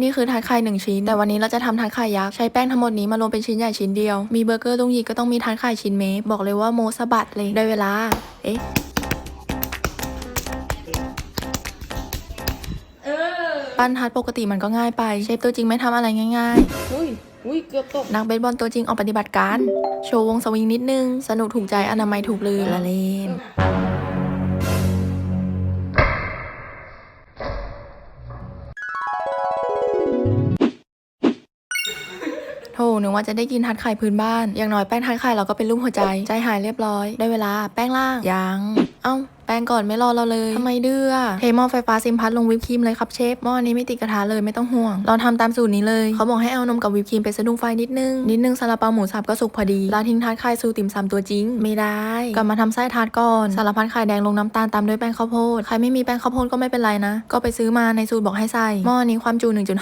นี่คือทาร์ตไข่หนึ่งชิ้น แต่วันนี้เราจะทำทาร์ตไข่ยักษ์ ใช้แป้งทั้งหมดนี้มารวมเป็นชิ้นใหญ่ชิ้นเดียว มีเบอร์เกอร์ตรงหยีก็ต้องมีทาร์ตไข่ชิ้นเมฟบอกเลยว่าโมสะบัดเลย ได้เวลา เอ๊ะเออปั้นทาร์ตปกติมันก็ง่ายไป เชฟตัวจริงไม่ทำอะไรง่ายอุ้ยอุ้ยเกือบตกๆนักเบสบอลตัวจริงออกปฏิบัติการ โชว์วงสวิงนิดนึง สนุกถูกใจอนามัยถูกลืมละเล่น โธ่นึกว่าจะได้กินทัดไข่พื้นบ้าน อย่างน้อยแป้งทัดไข่เราก็เป็นรูปหัวใจ ใจหายเรียบร้อย ได้เวลา แป้งล่าง ยัง เอ้า แป้งก่อนไม่รอเราเลยทำไมดื้ออะเทหม้อไฟฟ้าซิมพัดลงวิปครีมเลยครับเชฟ หม้อนี้ไม่ติดกระทะเลยไม่ต้องห่วง เราทำตามสูตรนี้เลย เขาบอกให้เอานมกับวิปครีมไปสะดุ้งไฟนิดนึง นิดนึงซาลาเปาหมูสับก็สุกพอดีลาทิ้งทาดไข่สูตรติ่มซำตัวจริง ไม่ได้ กลับมาทำไส้ทาดก่อน สารพัดไข่แดงลงน้ำตาลตามด้วยแป้งข้าวโพด ใครไม่มีแป้งข้าวโพดก็ไม่เป็นไรนะ ก็ไปซื้อมาในสูตรบอกให้ใส่ หม้อนี้ความจุ1.5